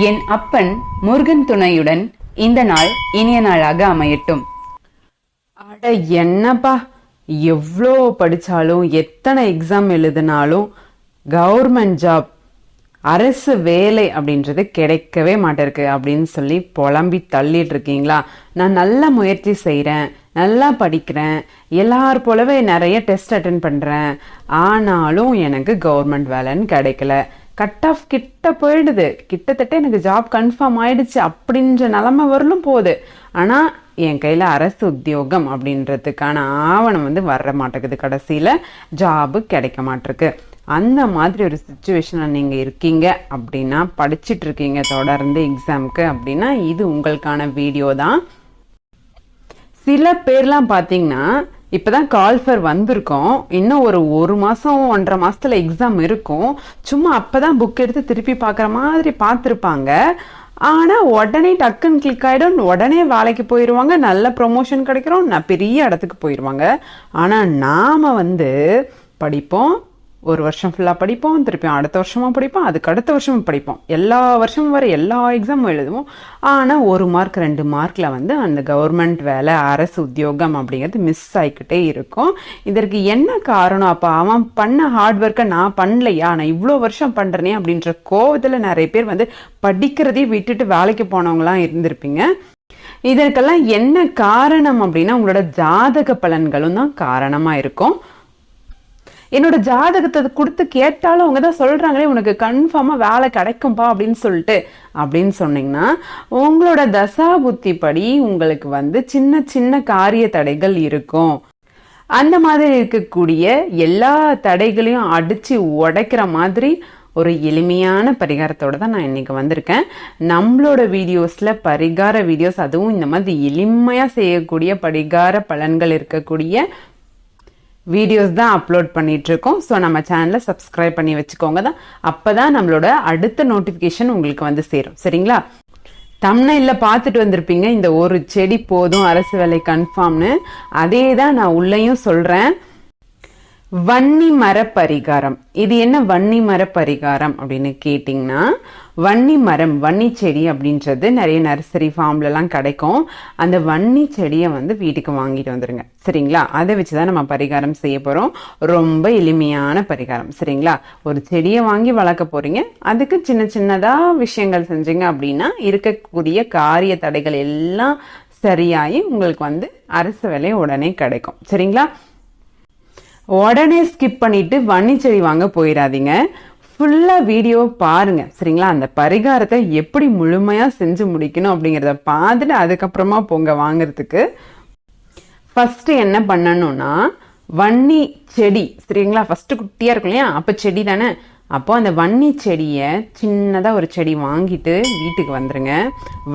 என் அப்பன் முருகன் துணையுடன் இந்த நாள் இனிய நாளாக அமையட்டும். அட என்னப்பா எவ்வளோ படித்தாலும் எத்தனை எக்ஸாம் எழுதினாலும் கவர்மெண்ட் ஜாப் அரசு வேலை அப்படின்றது கிடைக்கவே மாட்டேருக்கு அப்படின்னு சொல்லி புலம்பி தள்ளிட்டு இருக்கீங்களா? நான் நல்ல முயற்சி செய்கிறேன் நல்லா படிக்கிறேன் எல்லார் போலவே நிறைய டெஸ்ட் அட்டன் பண்ணுறேன் ஆனாலும் எனக்கு கவர்மெண்ட் வேலைன்னு கிடைக்கல. கட் ஆஃப் கிட்ட போயிடுது. கிட்டத்தட்ட எனக்கு ஜாப் கன்ஃபார்ம் ஆயிடுச்சு. அப்படின்ற நிலமை வரலும் போகுது. ஆனால் என் கையில் அரசு உத்தியோகம் அப்படின்றதுக்கான ஆவணம் வந்து வர மாட்டேங்குது கடைசியில். ஜாபு கிடைக்க மாட்டிருக்கு. அந்த மாதிரி ஒரு சுச்சுவேஷனில் நீங்கள் இருக்கீங்க அப்படின்னா படிச்சுட்டு இருக்கீங்க தொடர்ந்து எக்ஸாமுக்கு அப்படின்னா இது உங்களுக்கான வீடியோ தான். சில பேர்லாம் பார்த்தீங்கன்னா இப்போதான் கால்ஃபர் வந்திருக்கோம். இன்னும் ஒரு ஒரு மாதம் ஒன்றரை மாதத்தில் எக்ஸாம் இருக்கும். சும்மா அப்போ தான் புக் எடுத்து திருப்பி பார்க்குற மாதிரி பார்த்துருப்பாங்க. ஆனால் உடனே டக்குன்னு கிளிக் ஆகிடும் உடனே வேலைக்கு போயிடுவாங்க நல்ல ப்ரொமோஷன் கிடைக்கிறோம். நான் பெரிய இடத்துக்கு போயிடுவாங்க ஆனால் நாம் வந்து படிப்போம். ஒரு வருஷம் ஃபுல்லாக படிப்போம் திருப்பி அடுத்த வருஷமும் படிப்போம் அதுக்கு அடுத்த வருஷமும் படிப்போம். எல்லா வருஷமும் வர எல்லா எக்ஸாமும் எழுதுவோம். ஆனால் ஒரு மார்க் ரெண்டு மார்க்கில் வந்து அந்த கவர்மெண்ட் வேலை அரசு உத்தியோகம் அப்படிங்கிறது மிஸ் ஆகிக்கிட்டே இருக்கும். இதற்கு என்ன காரணம்? அப்போ அவன் பண்ண ஹார்ட் ஒர்க்கை நான் பண்ணலையா? நான் இவ்வளோ வருஷம் பண்ணுறேனே அப்படின்ற கோவத்தில் நிறைய பேர் வந்து படிக்கிறதையும் விட்டுட்டு வேலைக்கு போனவங்களாம் இருந்திருப்பீங்க. இதற்கெல்லாம் என்ன காரணம் அப்படின்னா உங்களோட ஜாதக பலன்களும் தான் காரணமாக இருக்கும். என்னோட ஜாதகத்தை கொடுத்து கேட்டாலும் அவங்க தான் சொல்றாங்களே உனக்கு கன்ஃபார்மாக வேலை கிடைக்கும்பா அப்படின்னு சொல்லிட்டு. அப்படின்னு சொன்னீங்கன்னா உங்களோட தசா புத்தி படி உங்களுக்கு வந்து சின்ன சின்ன காரிய தடைகள் இருக்கும். அந்த மாதிரி இருக்கக்கூடிய எல்லா தடைகளையும் அடிச்சு உடைக்கிற மாதிரி ஒரு எளிமையான பரிகாரத்தோட தான் நான் இன்னைக்கு வந்திருக்கேன். நம்மளோட வீடியோஸில் பரிகார வீடியோஸ் அதுவும் இந்த மாதிரி எளிமையாக செய்யக்கூடிய பரிகார பலன்கள் இருக்கக்கூடிய வீடியோஸ் தான் அப்லோட் பண்ணிட்டு இருக்கோம் ஸோ நம்ம சேனலை சப்ஸ்கிரைப் பண்ணி வச்சுக்கோங்க. தான் அப்பதான் நம்மளோட அடுத்த நோட்டிஃபிகேஷன் உங்களுக்கு வந்து சேரும். சரிங்களா? தம்னையில் பார்த்துட்டு வந்திருப்பீங்க. இந்த ஒரு செடி போதும் அரசு வேலை கன்ஃபார்ம்னு அதே தான் நான் உள்ளேயும் சொல்றேன். வன்னி மர பரிகாரம் இது என்ன வன்னி மர பரிகாரம் அப்படின்னு கேட்டிங்கன்னா வன்னி மரம் வன்னி செடி அப்படின்றது நிறைய நர்சரி ஃபார்ம்லலாம் கிடைக்கும். அந்த வன்னி செடியை வந்து வீட்டுக்கு வாங்கிட்டு வந்துருங்க. சரிங்களா? அதை வச்சு தான் நம்ம பரிகாரம் செய்ய போகிறோம் ரொம்ப எளிமையான பரிகாரம். சரிங்களா? ஒரு செடியை வாங்கி வளர்க்க போகிறீங்க அதுக்கு சின்ன சின்னதாக விஷயங்கள் செஞ்சீங்க அப்படின்னா இருக்கக்கூடிய காரிய தடைகள் எல்லாம் சரியாகி உங்களுக்கு வந்து அரசு வேலை உடனே கிடைக்கும். சரிங்களா? உடனே ஸ்கிப் பண்ணிட்டு வன்னிச்செடி வாங்க போயிடாதீங்க ஃபுல்லாக வீடியோ பாருங்க. சரிங்களா? அந்த பரிகாரத்தை எப்படி முழுமையாக செஞ்சு முடிக்கணும் அப்படிங்கிறத பார்த்துட்டு அதுக்கப்புறமா போங்க வாங்கிறதுக்கு. ஃபஸ்ட்டு என்ன பண்ணணும்னா வன்னி செடி சரிங்களா? ஃபஸ்ட்டு குட்டியாக இருக்கும் இல்லையா? அப்போ செடி தானே? அப்போ அந்த வன்னி செடியை சின்னதாக ஒரு செடி வாங்கிட்டு வீட்டுக்கு வந்துடுங்க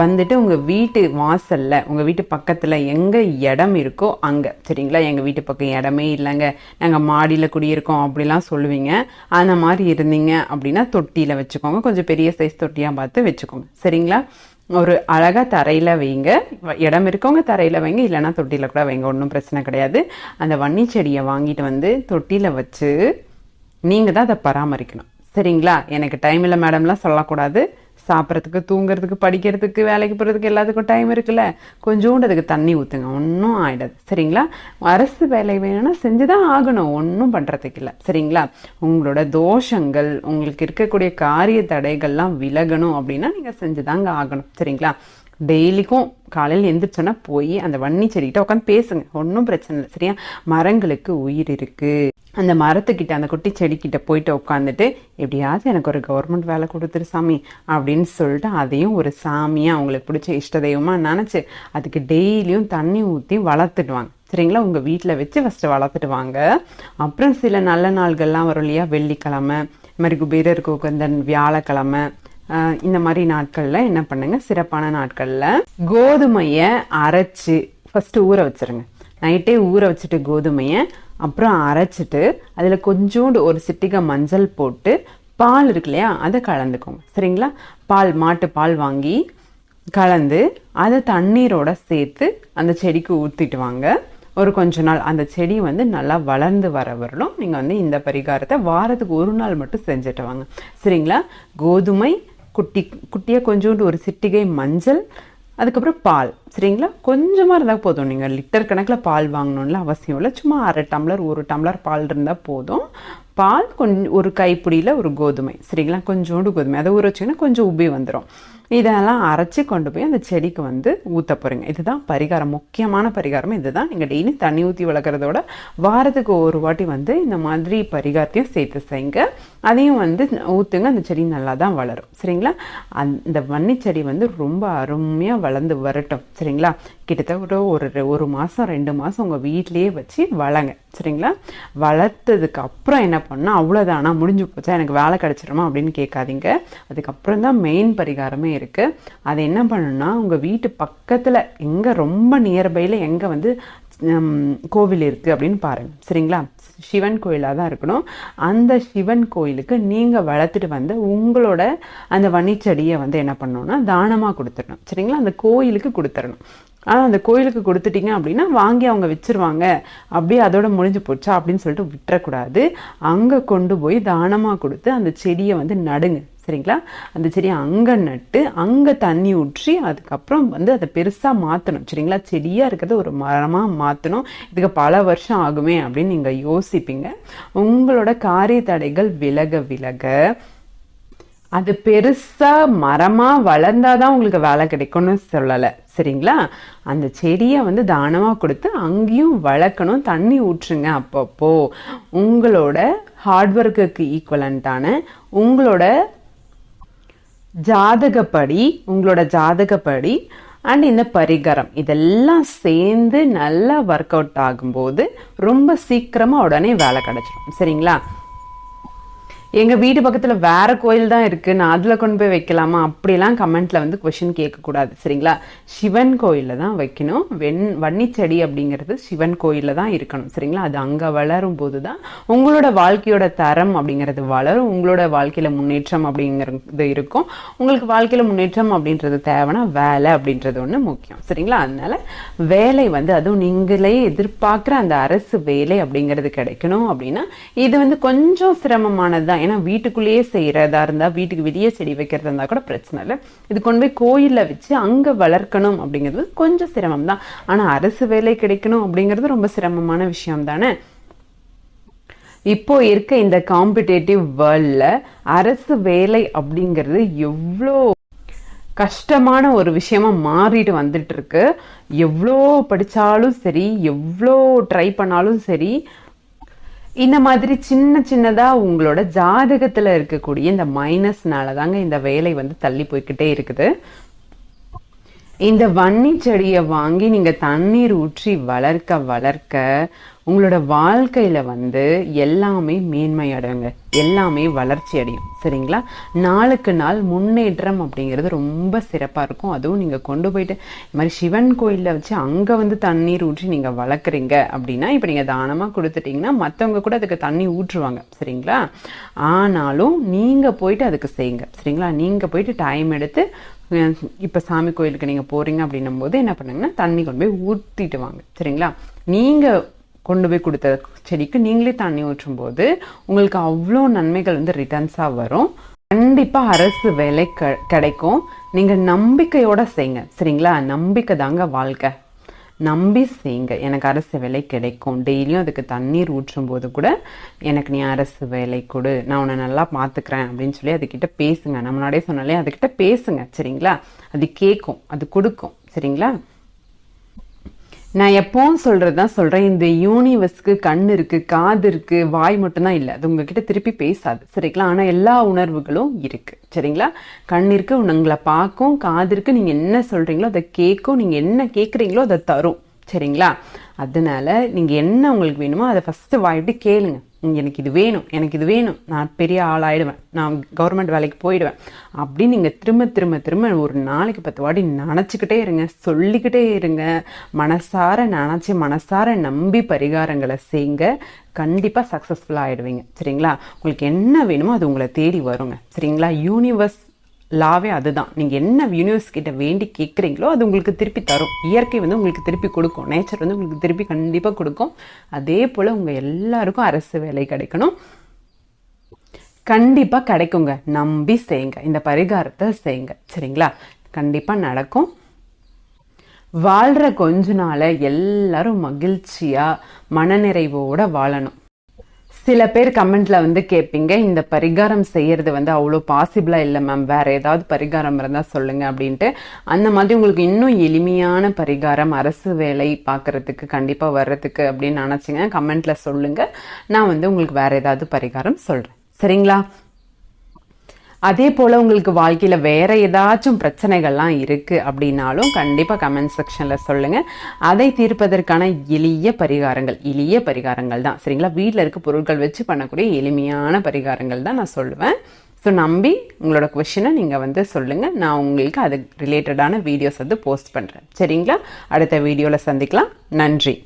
வந்துட்டு உங்கள் வீட்டு வாசலில் உங்கள் வீட்டு பக்கத்தில் எங்கே இடம் இருக்கோ அங்கே. சரிங்களா? எங்கள் வீட்டு பக்கம் இடமே இல்லைங்க. நாங்கள் மாடியில் குடியிருக்கோம் அப்படிலாம் சொல்லுவீங்க. அந்த மாதிரி இருந்தீங்க அப்படின்னா தொட்டியில் வச்சுக்கோங்க. கொஞ்சம் பெரிய சைஸ் தொட்டியாக பார்த்து வச்சுக்கோங்க. சரிங்களா? ஒரு அழகாக தரையில் வைங்க. இடம் இருக்கவங்க தரையில் வைங்க. இல்லைன்னா தொட்டியில் கூட வைங்க. ஒன்றும் பிரச்சனை கிடையாது. அந்த வன்னி செடியை வாங்கிட்டு வந்து தொட்டியில் வச்சு நீங்கள் தான் அதை பராமரிக்கணும். சரிங்களா? எனக்கு டைம் இல்லை மேடம்லாம் சொல்லக்கூடாது. சாப்பிட்றதுக்கு தூங்குறதுக்கு படிக்கிறதுக்கு வேலைக்கு போகிறதுக்கு எல்லாத்துக்கும் டைம் இருக்குல்ல. கொஞ்சோண்டு அதுக்கு தண்ணி ஊற்றுங்க ஒன்றும் ஆகிடாது சரிங்களா? அரசு வேலை வேணும்னா செஞ்சு தான் ஆகணும். ஒன்றும் பண்ணுறதுக்கு இல்லை. சரிங்களா? உங்களோட தோஷங்கள் உங்களுக்கு இருக்கக்கூடிய காரிய தடைகள்லாம் விலகணும் அப்படின்னா நீங்கள் செஞ்சு தாங்க ஆகணும். சரிங்களா? டெய்லிக்கும் காலையில் எந்திரிச்சோன்னா போய் அந்த வன்னி செடிக்கிட்ட உட்காந்து பேசுங்க. ஒன்றும் பிரச்சனை இல்லை. சரியா? மரங்களுக்கு உயிர் இருக்குது அந்த மரத்துக்கிட்ட அந்த குட்டி செடிக்கிட்ட போயிட்டு உட்காந்துட்டு எப்படியாவது எனக்கு ஒரு கவர்மெண்ட் வேலை கொடுத்துரு சாமி அப்படின்னு சொல்லிட்டு அதையும் ஒரு சாமியாக அவங்களுக்கு பிடிச்ச இஷ்ட தெய்வமாக நினச்சி அதுக்கு டெய்லியும் தண்ணி ஊற்றி வளர்த்துடுவாங்க. சரிங்களா? உங்கள் வீட்டில் வச்சு ஃபஸ்ட்டு வளர்த்துட்டு வாங்க அப்புறம் சில நல்ல நாள்கள்லாம் வரும் இல்லையா? வெள்ளிக்கிழமை இது மாதிரி குபேரருக்கு உகந்த வியாழக்கிழமை இந்த மாதிரி நாட்களில் என்ன பண்ணுங்கள் சிறப்பான நாட்களில் கோதுமையை அரைச்சி ஃபஸ்ட்டு ஊற வச்சுருங்க. நைட்டே ஊற வச்சுட்டு கோதுமையை அப்புறம் அரைச்சிட்டு அதில் கொஞ்சோண்டு ஒரு சிட்டிகை மஞ்சள் போட்டு பால் இருக்கு இல்லையா அதை கலந்துக்கோங்க. சரிங்களா? பால் மாட்டு பால் வாங்கி கலந்து அதை தண்ணீரோட சேர்த்து அந்த செடிக்கு ஊற்றிட்டு வாங்க. ஒரு கொஞ்ச நாள் அந்த செடி வந்து நல்லா வளர்ந்து வர வரலும் நீங்கள் வந்து இந்த பரிகாரத்தை வாரத்துக்கு ஒரு நாள் மட்டும் செஞ்சுட்டு வாங்க. சரிங்களா? கோதுமை குட்டி குட்டியாக கொஞ்சோண்டு ஒரு சிட்டிகை மஞ்சள் அதுக்கப்புறம் பால். சரிங்களா? கொஞ்சமாக இருந்தால் போதும். நீங்கள் லிட்டர் கணக்கில் பால் வாங்கணும்ல அவசியம் இல்லை. சும்மா அரை டம்ளர் ஒரு டம்ளர் பால் இருந்தால் போதும். பால் கொஞ்சம் ஒரு கைப்பிடியில் ஒரு கோதுமை. சரிங்களா? கொஞ்சோண்டு கோதுமை. அதை ஊற வச்சிங்கன்னா கொஞ்சம் உபி வந்துடும் இதெல்லாம் அரைச்சி கொண்டு போய் அந்த செடிக்கு வந்து ஊற்ற போகிறீங்க இதுதான் பரிகாரம். முக்கியமான பரிகாரம் இதுதான். நீங்கள் டெய்லி தண்ணி ஊற்றி வளர்க்குறதோட வாரத்துக்கு ஒரு வாட்டி வந்து இந்த மாதிரி பரிகாரத்தையும் சேர்த்து செய்யுங்க. அதையும் வந்து ஊற்றுங்க அந்த செடி நல்லா தான் வளரும். சரிங்களா? அந்த வன்னி செடி வந்து ரொம்ப அருமையாக வளர்ந்து வரட்டும். சரிங்களா? கிட்டத்தட்ட ஒரு ஒரு மாதம் ரெண்டு மாதம் உங்கள் வீட்லேயே வச்சு வளங்க. சரிங்களா? வளர்த்ததுக்கு அப்புறம் என்ன பண்ணால் அவ்வளோதானா முடிஞ்சு போச்சா? எனக்கு வேலை கிடச்சிருமா அப்படின்னு கேட்காதீங்க. அதுக்கப்புறம் தான் மெயின் பரிகாரமே இருக்குது அது என்ன பண்ணணும்னா உங்கள் வீட்டு பக்கத்தில் எங்கே ரொம்ப நியர்பையில் எங்கே வந்து கோவில் இருக்குது அப்படின்னு பாருங்கள் சரிங்களா? சிவன் கோயிலாக தான் இருக்கணும். அந்த சிவன் கோயிலுக்கு நீங்கள் வளர்த்துட்டு வந்து உங்களோட அந்த வன்னிச்செடியை வந்து என்ன பண்ணணும்னா தானமாக கொடுத்துடணும். சரிங்களா? அந்த கோயிலுக்கு கொடுத்துடணும். ஆனால் அந்த கோயிலுக்கு கொடுத்துட்டீங்க அப்படின்னா வாங்கி அவங்க வச்சிருவாங்க. அப்படியே அதோட முடிஞ்சு போச்சா அப்படின்னு சொல்லிட்டு விட்டுறக்கூடாது. அங்கே கொண்டு போய் தானமாக கொடுத்து அந்த செடியை வந்து நடுங்க. சரிங்களா? அந்த செடியை அங்கே நட்டு அங்கே தண்ணி ஊற்றி அதுக்கப்புறம் வந்து அதை பெருசாக மாற்றணும் சரிங்களா? செடியாக இருக்கிறத ஒரு மரமாக மாற்றணும் இதுக்கு பல வருஷம் ஆகுமே அப்படின்னு நீங்கள் யோசிப்பீங்க. உங்களோட காரிய தடைகள் விலக விலக அது பெருசா மரமா வளர்ந்தாதான் உங்களுக்கு வேலை கிடைக்கும்னு சொல்லலை. சரிங்களா? அந்த செடியை வந்து தானமாக கொடுத்து அங்கேயும் வளர்க்கணும். தண்ணி ஊற்றுங்க அப்பப்போ. உங்களோட ஹார்ட் ஒர்க்குக்கு ஈக்குவலண்ட்டான உங்களோட ஜாதகப்படி உங்களோட ஜாதகப்படி அண்ட் இந்த பரிகரம் இதெல்லாம் சேர்ந்து நல்லா ஒர்க் அவுட் ஆகும்போது ரொம்ப சீக்கிரமா உடனே வேலை கிடைச்சிடும் சரிங்களா? எங்கள் வீட்டு பக்கத்தில் வேற கோயில் தான் இருக்குது நான் அதில் கொண்டு போய் வைக்கலாமா? அப்படிலாம் கமெண்ட்டில் வந்து கொஷின் கேட்கக்கூடாது. சரிங்களா? சிவன் கோயிலில் தான் வைக்கணும். வெண் வன்னிச்செடி அப்படிங்கிறது சிவன் கோயிலில் தான் இருக்கணும். சரிங்களா? அது அங்கே வளரும் போது தான் உங்களோட வாழ்க்கையோட தரம் அப்படிங்கிறது வளரும். உங்களோட வாழ்க்கையில் முன்னேற்றம் அப்படிங்கிறது இருக்கும். உங்களுக்கு வாழ்க்கையில் முன்னேற்றம் அப்படின்றது தேவைன்னா வேலை அப்படின்றது ஒன்று முக்கியம். சரிங்களா? அதனால வேலை வந்து அதுவும் நீங்களே எதிர்பார்க்குற அந்த அரசு வேலை அப்படிங்கிறது கிடைக்கணும் அப்படின்னா இது வந்து கொஞ்சம் சிரமமானது தான். ஏன்னா வீட்டுக்குள்ளேயே செய்யறதா இருந்தா வீட்டுக்கு வெளியே செடி வைக்கிறதா இருந்தால் கூட பிரச்சனை இல்லை. இது கொண்டு போய் கோயில்ல வச்சு அங்க வளர்க்கணும் அப்படிங்கிறது கொஞ்சம் சிரமம் தான். ஆனால் அரசு வேலை கிடைக்கணும் அப்படிங்கிறது ரொம்ப சிரமமான விஷயம் தானே? இப்போ இருக்க இந்த காம்படேட்டிவ் வேர்ல்ட்ல அரசு வேலை அப்படிங்கிறது எவ்வளோ கஷ்டமான ஒரு விஷயமா மாறிட்டு வந்துட்டு இருக்கு. எவ்வளோ படிச்சாலும் சரி எவ்வளோ ட்ரை பண்ணாலும் சரி இந்த மாதிரி சின்ன சின்னதா உங்களோட ஜாதகத்துல இருக்கக்கூடிய இந்த மைனஸ்னால தாங்க இந்த வேலை வந்து தள்ளி போய்கிட்டே இருக்குது. இந்த வன்னி செடியை வாங்கி நீங்க தண்ணீர் ஊற்றி வளர்க்க வளர்க்க உங்களோட வாழ்க்கையில் வந்து எல்லாமே மேன்மை அடையுங்க. எல்லாமே வளர்ச்சி அடையும். சரிங்களா? நாளுக்கு நாள் முன்னேற்றம் அப்படிங்கிறது ரொம்ப சிறப்பாக இருக்கும். அதுவும் நீங்கள் கொண்டு போயிட்டு இது மாதிரி சிவன் கோயிலில் வச்சு அங்கே வந்து தண்ணீர் ஊற்றி நீங்கள் வளர்க்குறீங்க அப்படின்னா இப்போ நீங்கள் தானமாக கொடுத்துட்டீங்கன்னா மற்றவங்க கூட அதுக்கு தண்ணி ஊற்றுவாங்க. சரிங்களா? ஆனாலும் நீங்கள் போயிட்டு அதுக்கு செய்யுங்க. சரிங்களா? நீங்கள் போயிட்டு டைம் எடுத்து இப்போ சாமி கோயிலுக்கு நீங்கள் போகிறீங்க அப்படின்னும் போது என்ன பண்ணுங்கன்னா தண்ணி கொண்டு போய் ஊற்றிட்டு வாங்க. சரிங்களா? நீங்கள் கொண்டு போய் கொடுத்த செடிக்கு நீங்களே தண்ணி ஊற்றும் போது உங்களுக்கு அவ்வளோ நன்மைகள் வந்து ரிட்டர்ன்ஸாக வரும். கண்டிப்பாக அரசு வேலை க கிடைக்கும். நீங்கள் நம்பிக்கையோடு செய்யுங்க சரிங்களா? நம்பிக்கை தாங்க வாழ்க்கை. நம்பி செய்யுங்க எனக்கு அரசு வேலை கிடைக்கும். டெய்லியும் அதுக்கு தண்ணீர் ஊற்றும் போது கூட எனக்கு நீ அரசு வேலை கொடு. நான் உன்னை நல்லா பார்த்துக்கிறேன் அப்படின்னு சொல்லி அதுக்கிட்ட பேசுங்க. நான் முன்னாடியே சொன்னாலே அதுக்கிட்ட பேசுங்க. சரிங்களா? அது கேட்கும் அது கொடுக்கும். சரிங்களா? நான் எப்பவும் சொல்றது தான் சொல்றேன். இந்த யூனிவர்ஸ்க்கு கண் இருக்கு காது இருக்கு வாய் மட்டும்தான் இல்லை. அது உங்ககிட்ட திருப்பி பேசாது. சரிங்களா? ஆனால் எல்லா உணர்வுகளும் இருக்கு. சரிங்களா? கண் இருக்கு உங்களை பார்க்கும் காது இருக்கு. நீங்க என்ன சொல்றீங்களோ அதை கேட்கும் நீங்க என்ன கேட்குறீங்களோ அதை தரும். சரிங்களா? அதனால நீங்க என்ன உங்களுக்கு வேணுமோ அதை ஃபர்ஸ்ட் வாயிட்டு கேளுங்க. எனக்கு இது வேணும் எனக்கு இது வேணும். நான் பெரிய ஆளாயிடுவேன். நான் கவர்மெண்ட் வேலைக்கு போயிடுவேன். அப்படின்னு நீங்கள் திரும்ப திரும்ப திரும்ப ஒரு நாளைக்கு பத்து வாட்டி நினச்சிக்கிட்டே இருங்க. சொல்லிக்கிட்டே இருங்க. மனசார நினச்சி மனசார நம்பி பரிகாரங்களை செய்யுங்க கண்டிப்பாக சக்ஸஸ்ஃபுல்லாக ஆகிடுவீங்க சரிங்களா? உங்களுக்கு என்ன வேணுமோ அது உங்களை தேடி வருங்க. சரிங்களா? யூனிவர்ஸ் லாவே அதுதான். நீங்கள் என்ன யூனிவர்ஸ் கிட்ட வேண்டி கேட்குறீங்களோ அது உங்களுக்கு திருப்பி தரும். இயற்கை வந்து உங்களுக்கு திருப்பி கொடுக்கும். நேச்சர் வந்து உங்களுக்கு திருப்பி கண்டிப்பாக கொடுக்கும். அதே போல் உங்கள் எல்லாருக்கும் அரசு வேலை கிடைக்கணும். கண்டிப்பாக கிடைக்குங்க. நம்பி செய்யுங்க. இந்த பரிகாரத்தை செய்யுங்க. சரிங்களா? கண்டிப்பாக நடக்கும். வாழ்கிற கொஞ்ச நாளை எல்லாரும் மகிழ்ச்சியாக மனநிறைவோடு வாழணும். சில பேர் கமெண்ட்ல வந்து கேட்பீங்க இந்த பரிகாரம் செய்யறது வந்து அவ்வளோ பாசிபிளா இல்லை மேம் வேற ஏதாவது பரிகாரம் இருந்தால் சொல்லுங்க அப்படின்ட்டு. அந்த மாதிரி உங்களுக்கு இன்னும் எளிமையான பரிகாரம் அரசு வேலை பார்க்கறதுக்கு கண்டிப்பா வர்றதுக்கு அப்படின்னு நினச்சிங்க கமெண்ட்ல சொல்லுங்க. நான் வந்து உங்களுக்கு வேற ஏதாவது பரிகாரம் சொல்றேன். சரிங்களா? அதே போல் உங்களுக்கு வாழ்க்கையில் வேற ஏதாச்சும் பிரச்சனைகள்லாம் இருக்குது அப்படின்னாலும் கண்டிப்பாக கமெண்ட் செக்ஷனில் சொல்லுங்கள் அதை தீர்ப்பதற்கான எளிய பரிகாரங்கள் எளிய பரிகாரங்கள் தான். சரிங்களா? வீட்டில் இருக்க பொருட்கள் வச்சு பண்ணக்கூடிய எளிமையான பரிகாரங்கள் தான் நான் சொல்லுவேன். ஸோ நம்பி உங்களோட கொஷினை நீங்கள் வந்து சொல்லுங்கள் நான் உங்களுக்கு அது ரிலேட்டடான வீடியோஸ் வந்து போஸ்ட் பண்ணுறேன் சரிங்களா? அடுத்த வீடியோவில் சந்திக்கலாம். நன்றி.